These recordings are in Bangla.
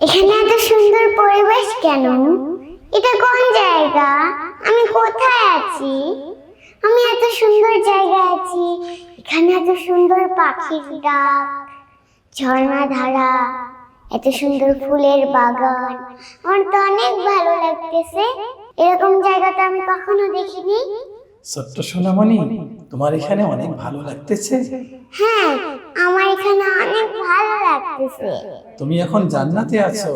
এখানে এত সুন্দর পরিবেশ কেন? এটা কোন জায়গা? আমি কোথায় আছি? আমি এত সুন্দর জায়গায় আছি। এখানে এত সুন্দর পাখির ডাক, ঝর্ণা ধারা, এত সুন্দর ফুলের বাগান। আমার তো অনেক ভালো লাগতেছে। এরকম জায়গা তো আমি কখনো দেখিনি। ছোট্ট সোনামণি তোমার এখানে অনেক ভালো লাগতেছে? হ্যাঁ আমার এখানে অনেক ভালো লাগতেছে। তুমি এখন জান্নাতে আছো।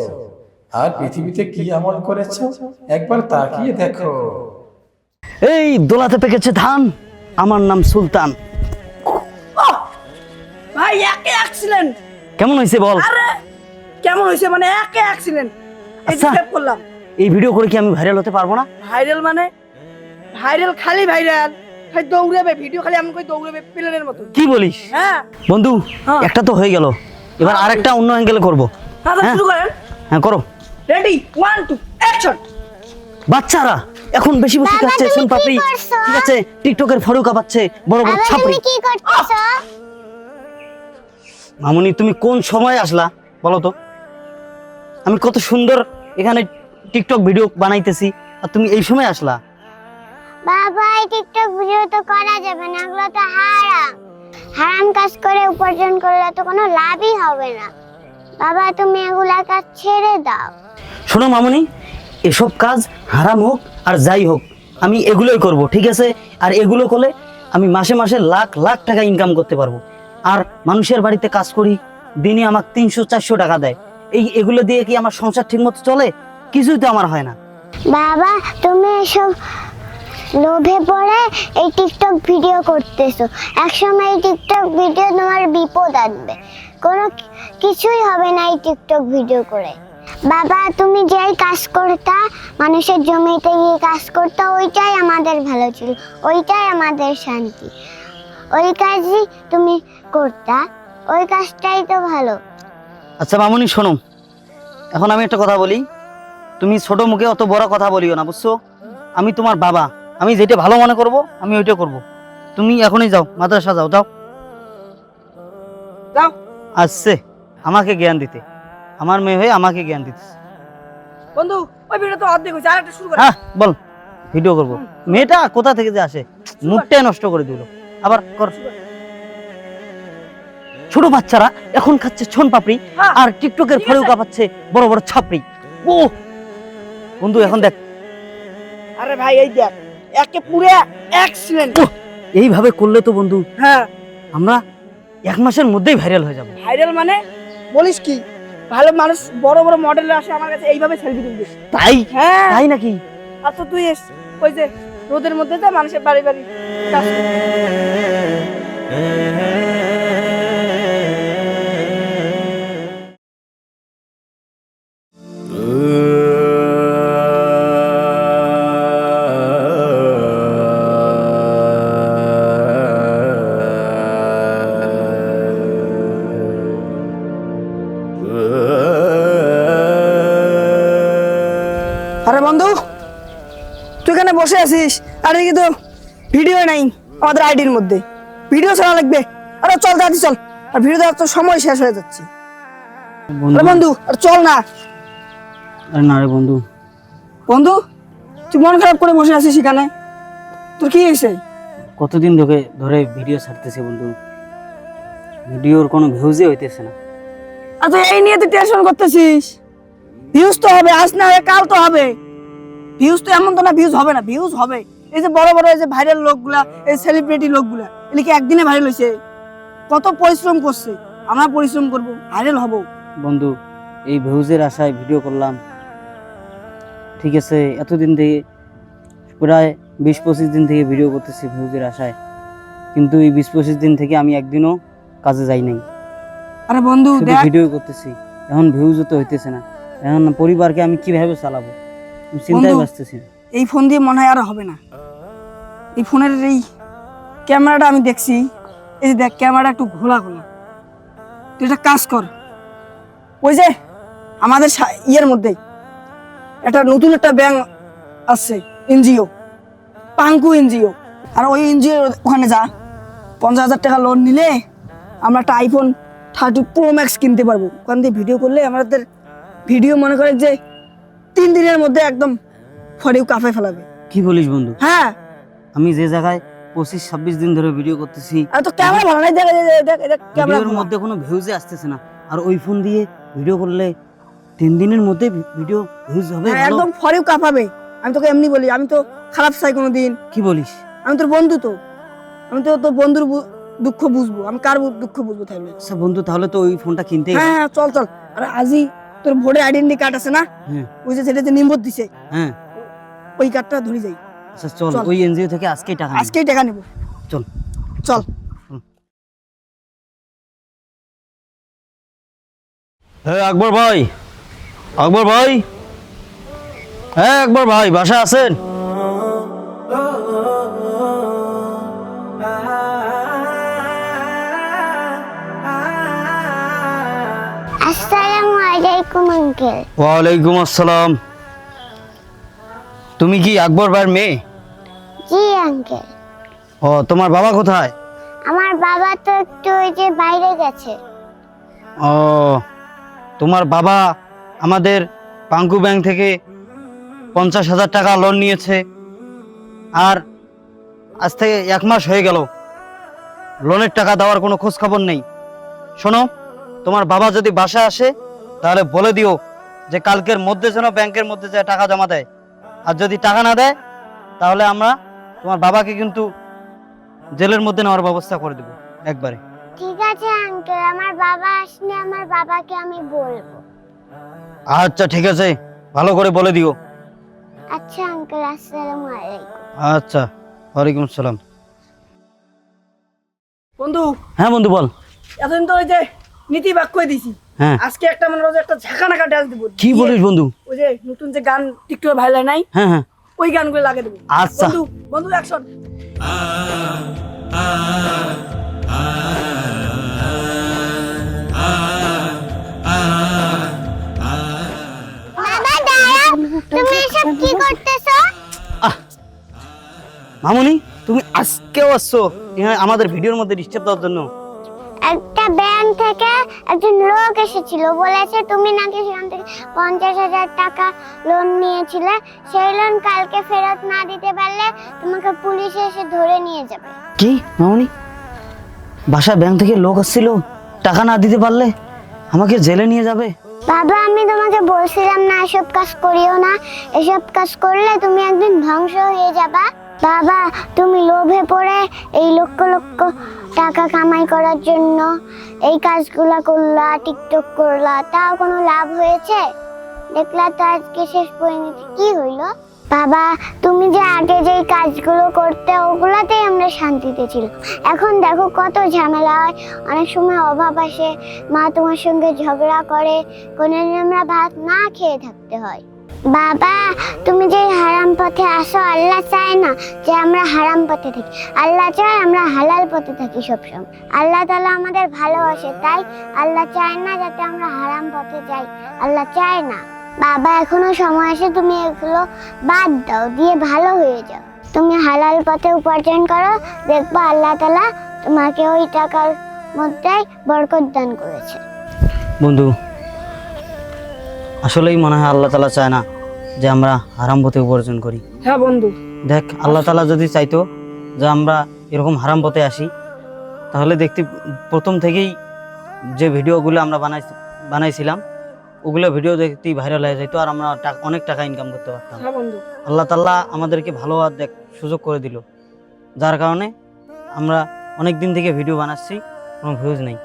আর পৃথিবীতে কি আমল করেছ? একবার তাকিয়ে দেখো। এই দোলাতে পেকেছে ধান। আমার নাম সুলতান। ভাই একে অ্যাক্সিডেন্ট কেমন হয়েছে বল? আরে কেমন হয়েছে মানে একে অ্যাক্সিডেন্ট এই আচ্ছা। করলাম। এই ভিডিও করে কি আমি ভাইরাল হতে পারব না? ভাইরাল মানে? ভাইরাল খালি ভাইরাল। খালি দৌড়াবে ভিডিও খালি এমন করে দৌড়াবে প্লেনের মতো কি বলিস? হ্যাঁ। বন্ধু হ্যাঁ। একটা তো হয়ে গেল। এবার আরেকটা অন্য অ্যাঙ্গেলে করব। হ্যাঁ হ্যাঁ। শুরু করেন। হ্যাঁ করো। রেডি ওয়ান টু অ্যাকশন বাচ্চারা এখন বেশি বেশি খাচ্ছে সোন পাপড়ি। ঠিক আছে টিকটকের ফরুকা পাচ্ছে বড় বড় ছাপড়ি তুমি কি করতেছো মামুনি তুমি কোন সময় আসলা বলো তো? আমি কত সুন্দর এখানে টিকটক ভিডিও বানাইতেছি আর তুমি এই সময় আসলা? বাবা এই টিকটক ভিডিও তো করা যাবে না এগুলো তো হারাম। হারাম কাজ করে উপার্জন করলে তো কোনো লাভই হবে না। বাবা তুমি এগুলা কাজ ছেড়ে দাও। শোনো মামুনি এসব কাজ হারাম হোক আর যাই হোক আমি এগুলোই করব ঠিক আছে? আর এগুলো করলে আমি মাসে মাসে লাখ লাখ টাকা ইনকাম করতে পারব। আর মানুষের বাড়িতে কাজ করি দিনে আমার তিনশো চারশো টাকা দেয়। এই এগুলো দিয়ে কি আমার সংসার ঠিকমতো চলে? কিছুই তো আমার হয় না। বাবা তুমি এসব লোভে পড়ে এই টিকটক ভিডিও করতেছো। একসময় এই টিকটক ভিডিও তোমার বিপদ আনবে। কোনো কিছুই হবে না এই টিকটক ভিডিও করে। বাবা, তুমি যেই কাজ করতা, মানুষের জমিতে গিয়ে কাজ করতা, ওইটাই আমাদের ভালো ছিল। ওইটাই আমাদের শান্তি। ওই কাজই তুমি করতা। ওই কাজটাই তো ভালো। আচ্ছা মামুনি, শোনো। এখন আমি একটা কথা বলি। তুমি ছোট মুখে অত বড় কথা বলিও না, বুঝছ? আমি তোমার বাবা। আমি যেটা ভালো মনে করব আমি ওইটা করব। তুমি এখনই যাও মাদ্রাসা যাও যাও। যাও। আসছে আমাকে জ্ঞান দিতে। আমার মেয়ে হয়ে আমাকে জ্ঞান দিতে বন্ধু ওই ভিডিও তো অর্ধেক হয়েছে আরেকটা শুরু করেন হ্যাঁ বল ভিডিও করব। মেয়েটা কোথা থেকে যে আসে মুডটাই নষ্ট করে দিল। আবার কর। ছোট বাচ্চারা এখন খাচ্ছে ছন পাপড়ি হ্যাঁ, আর টিকটকের ফলেও আছে। বড় বড় ছাপড়ি। ও বন্ধু এখন দেখ। আরে ভাই এই দেখ। একে পুরো অ্যাক্সিডেন্ট এইভাবে করলে তো বন্ধু হ্যাঁ। আমরা এক মাসের মধ্যেই ভাইরাল হয়ে যাব। ভাইরাল মানে বলিস কি ভালো মানুষ বড় বড় মডেল আসে আমার কাছে এইভাবে সেলফি তুলবে। তাই? হ্যাঁ। তাই নাকি? আচ্ছা তুই এস ওই যে রোদের মধ্যে যা মানুষের বাড়ি বাড়ি। আরে বন্ধু তুই এখানে বসে আছিস? আর এদিকে তো ভিডিও নাই আমাদের আইডির মধ্যে। ভিডিও ছাড়া লাগবে। আরে চল দাদি চল। আর ভিডিও দেওয়ার তো সময় শেষ হয়ে যাচ্ছে। আরে বন্ধু আর চল না। আরে না রে বন্ধু। বন্ধু তুই মন খারাপ করে বসে আছিস এখানে? তোর কি হয়েছে? কতদিন ধরে ধরে ভিডিও ছাড়তেছে বন্ধু? ভিডিওর কোনো ভিউজই হইতেছে না। আর তুই এই নিয়ে তুই টেনশন করতেছিস? ভিউজ তো হবে আজ না কাল তো হবে। ভিউজ তো এমন তো না ভিউজ হবে না ভিউজ হবে। এই যে বড় বড় এই যে ভাইরাল লোকগুলা এই সেলিব্রিটি লোকগুলা এগুলি কি একদিনে ভাইরাল হয়েছে কত পরিশ্রম করছে। আমরা পরিশ্রম করব ভাইরাল হব। বন্ধু এই ভিউজের আশায় ভিডিও করলাম। ঠিক আছে এতদিন থেকে প্রায় বিশ পঁচিশ দিন থেকে ভিডিও করতেছি ভিউজের আশায়। কিন্তু এই বিশ পঁচিশ দিন থেকে আমি একদিনও কাজে যাই নাই। আরে বন্ধু ভিডিও করতেছি। এখন ভিউজও তো হইতেছে না। এখন পরিবারকে আমি কীভাবে চালাবো? চিন্তায় বাঁচতেছি এই ফোন দিয়ে মনে হয় আর হবে না। এই ফোনের এই ক্যামেরাটা আমি দেখছি। এই যে দেখ ক্যামেরাটা একটু ঘোলা ঘোলা। তুই একটা কাজ কর। ওই যে আমাদের ইয়ের মধ্যে একটা নতুন একটা ব্যাংক আসছে এনজিও। পাঙ্কু এনজিও। আর ওই এনজিও ওখানে যা। পঞ্চাশ হাজার টাকা লোন নিলে আমরা একটা আইফোন থার্টি প্রো ম্যাক্স কিনতে পারব। ওখান দিয়ে ভিডিও করলে আমাদের ভিডিও মনে করে যে তিন দিনের মধ্যে একদম ফরিউ কাফে ফেলাবে। কি বলিস বন্ধু? হ্যাঁ। আমি যে জায়গায় পঁচিশ ছাব্বিশ দিন ধরে ভিডিও করতেছি তো ক্যামেরা ভালো নাই ভিডিওর মধ্যে কোনো ভিউজে আসতেছে না। আর ওই ফোন দিয়ে ভিডিও করলে তিন দিনের মধ্যে ভিডিও ভিউজ হবে হ্যাঁ, একদম ফরিউ কাঁপাবে। আমি তোকে এমনি বলি আমি তো খারাপ চাই কোনো দিন কি বলিস? আমি তোর বন্ধু তো। আমি তো তোর বন্ধুর দুঃখ বুঝব। আমি কার দুঃখ বুঝব তাহলে? আচ্ছা বন্ধু তাহলে তো ওই ফোনটা কিনতে হ্যাঁ হ্যাঁ চল চল। আর আজই তোর ভোটের আইডেন্টি কার্ড আছে না? হ্যাঁ। ওই যে সেটা যে নিম্বর দিছে হ্যাঁ। ওই কার্ডটা ধরে যাই। আচ্ছা চল। ওই এনজিও থেকে আজকেই টাকা। আজকেই টাকা নেব। চল। চল। হ্যাঁ আকবর ভাই। আকবর ভাই। হ্যাঁ আকবর ভাই বাসা আছেন? আলাইকুম আঙ্কেল। ওয়ালাইকুম আসসালাম। তুমি কি আকবর ভাইয়ের মেয়ে? জি আঙ্কেল। ও তোমার বাবা কোথায়? আমার বাবা তো একটু ওই যে বাইরে গেছে। ও তোমার বাবা আমাদের পাঙ্কু ব্যাংক থেকে পঞ্চাশ হাজার টাকা লোন নিয়েছে। আর আজ থেকে এক মাস হয়ে গেল। লোনের টাকা দেওয়ার কোনো খোঁজ খবর নেই। শোনো তোমার বাবা যদি বাসায় আসে তাহলে বলে দিও যে কালকের মধ্যে যেন ব্যাংকের মধ্যে যে টাকা জমা দেয়। আর যদি টাকা না দেয় তাহলে আমরা তোমার বাবাকে কিন্তু জেলের মধ্যে নেওয়ার ব্যবস্থা করে দেবো একবারে। ঠিক আছে আঙ্কেল আমার বাবা আসলে আমার বাবাকে আমি বলব। আচ্ছা ঠিক আছে। ভালো করে বলে দিও। আচ্ছা আঙ্কেল আসসালামু আলাইকুম। আচ্ছা ওয়ালাইকুম আসসালাম। বন্ধু হ্যাঁ বন্ধু বল। এতদিন তো ওই যে নীতি বাক্য দিছি। হ্যাঁ। আজকে একটা মানে রোজ একটা ঝাঁকা নাকা ডান্স দিব। কি বলিস বন্ধু? ওই যে নতুন যে গান টিকটকে ভাইরাল নাই হ্যাঁ হ্যাঁ। ওই গানগুলো লাগিয়ে দেবো। আচ্ছা। বন্ধু বন্ধু অ্যাকশন বাবা তুমি এসব কি করতেছো? মামুনি তুমি আজকেও আসছো। আমাদের ভিডিওর মধ্যে ডিস্টার্ব দেওয়ার জন্য। একটা ব্যাংক থেকে একজন লোক এসেছিল। বলেছে তুমি নাকি সেখান থেকে পঞ্চাশ হাজার টাকা লোন নিয়েছিলে? সেই লোন কালকে ফেরত না দিতে পারলে তোমাকে পুলিশ এসে ধরে নিয়ে যাবে। কি মামুনি? বাসা ব্যাংক থেকে লোক আসছিল টাকা না দিতে পারলে আমাকে জেলে নিয়ে যাবে? বাবা আমি তোমাকে বলছিলাম না এসব কাজ করিও না। এসব কাজ করলে তুমি একদিন ধ্বংস হয়ে যাবা। বাবা, তুমি লোভে পড়ে এই লক্ষ লক্ষ টাকা কামাই করার জন্য এই কাজগুলা করলা, টিকটক করলা, তাও কোনো লাভ হয়েছে? দেখলা তো আজকে শেষ পরিণতি। কি হইল? বাবা, তুমি যে আগে যেই কাজগুলো করতে, ওগুলাতেই আমরা শান্তিতে ছিলাম। এখন দেখো কত ঝামেলা হয়। অনেক সময় অভাব আসে। মা তোমার সঙ্গে ঝগড়া করে, কোনোদিন আমরা ভাত না খেয়ে থাকতে হয়। বাবা, তুমি যে হারাম পথে আসো, আল্লাহ চায় না যে আমরা হারাম পথে থাকি। আল্লাহ চায় আমরা হালাল পথে থাকি সবসময়। আল্লাহ তালা আমাদের ভালোবাসে, তাই আল্লাহ চায় না যাতে আমরা হারাম পথে যাই। আল্লাহ চায় না। বাবা, এখনও সময় আছে, তুমি এগুলো বাদ দাও, দিয়ে ভালো হয়ে যাও। তুমি হালাল পথে উপার্জন করো, দেখব আল্লাহ তালা তোমাকে ওই টাকার মধ্যে বরকত দান করেছে। বন্ধু, আসলেই মনে হয় আল্লাহ তালা চায় না যে আমরা হারাম পথে উপার্জন করি। হ্যাঁ বন্ধু। দেখ আল্লাহ তালা যদি চাইতো যে আমরা এরকম হারাম পথে আসি তাহলে দেখতে প্রথম থেকেই যে ভিডিওগুলো আমরা বানাই বানাইছিলাম ওগুলো ভিডিও দেখতেই ভাইরাল হয়ে যেত আর আমরা অনেক টাকা ইনকাম করতে পারতাম। হ্যাঁ আল্লাহ তাল্লাহ আমাদেরকে ভালো আর দেখ সুযোগ করে দিল। যার কারণে আমরা অনেক দিন থেকে ভিডিও বানাচ্ছি কোনো ভিউজ নেই।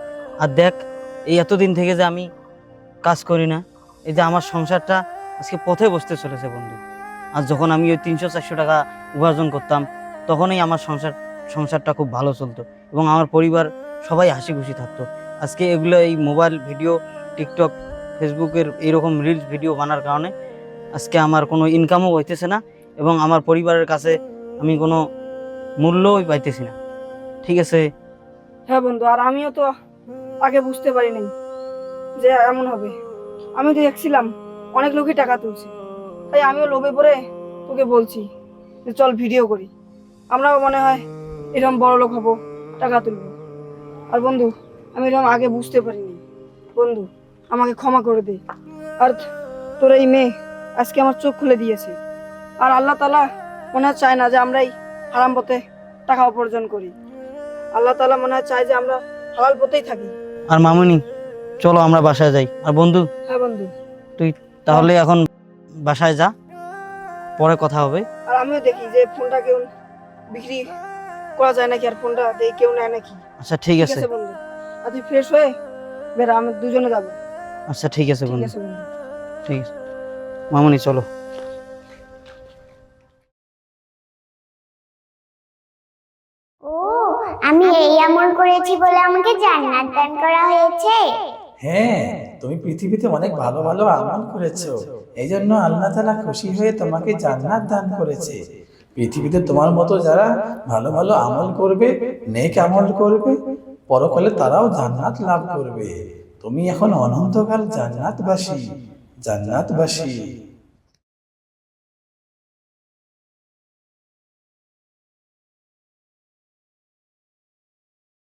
আর দেখ এই এতদিন থেকে যে আমি কাজ করি না এই যে আমার সংসারটা আজকে পথে বসতে চলেছে বন্ধু। আর যখন আমি ওই তিনশো চারশো টাকা উপার্জন করতাম, তখনই আমার সংসার, সংসারটা খুব ভালো চলতো এবং আমার পরিবার সবাই হাসি খুশি থাকতো। আজকে এগুলো এই মোবাইল ভিডিও, টিকটক, ফেসবুকের এইরকম রিলস ভিডিও বানার কারণে আজকে আমার কোনো ইনকামও হইতেছে না এবং আমার পরিবারের কাছে আমি কোনো মূল্যই পাইতেছি না। ঠিক আছে? হ্যাঁ বন্ধু, আর আমিও তো আগে বুঝতে পারিনি যে এমন হবে। আমি তো দেখছিলাম অনেক লোকই টাকা তুলছে। তাই আমিও লোভে পড়ে তোকে বলছি যে চল ভিডিও করি। আমরাও মনে হয় এরকম বড় লোক হব টাকা তুলবো। আর বন্ধু আমি এরকম আগে বুঝতে পারিনি। বন্ধু আমাকে ক্ষমা করে দে। আর তোর এই মেয়ে আজকে আমার চোখ খুলে দিয়েছে। আর আল্লাহ তালা মনে হয় চায় না যে আমরাই হারাম পথে টাকা উপার্জন করি। আল্লাহ তালা মনে হয় চায় যে আমরা হালাল পথেই থাকি। আর মামুনি চলো আমরা বাসায় যাই। আর বন্ধু হ্যাঁ বন্ধু। তুই তাহলে এখন বাসায় যা পরে কথা হবে। আর আমিও দেখি যে ফোনটা কেউ বিক্রি করা যায় নাকি আর ফোনটা দেখি কেউ নেয় নাকি। আচ্ছা ঠিক আছে। বন্ধু। আর তুই ফ্রেশ হয়ে বেরা আমি দুজনে যাব। আচ্ছা ঠিক আছে ঠিক বন্ধু আছে বন্ধু। ঠিক আছে। মামুনি চলো। ও আমি এই আমল করেছি বলে আমাকে জান্নাত দান করা হয়েছে। হ্যাঁ তুমি পৃথিবীতে অনেক ভালো ভালো আমল করেছ। এই জন্য আল্লাহ তালা খুশি হয়ে তোমাকে জান্নাত দান করেছে। পৃথিবীতে তোমার মতো যারা ভালো ভালো আমল করবে নেক আমল করবে পরকালে তারাও জান্নাত লাভ করবে। তুমি এখন অনন্তকাল জান্নাতবাসী। জান্নাতবাসী।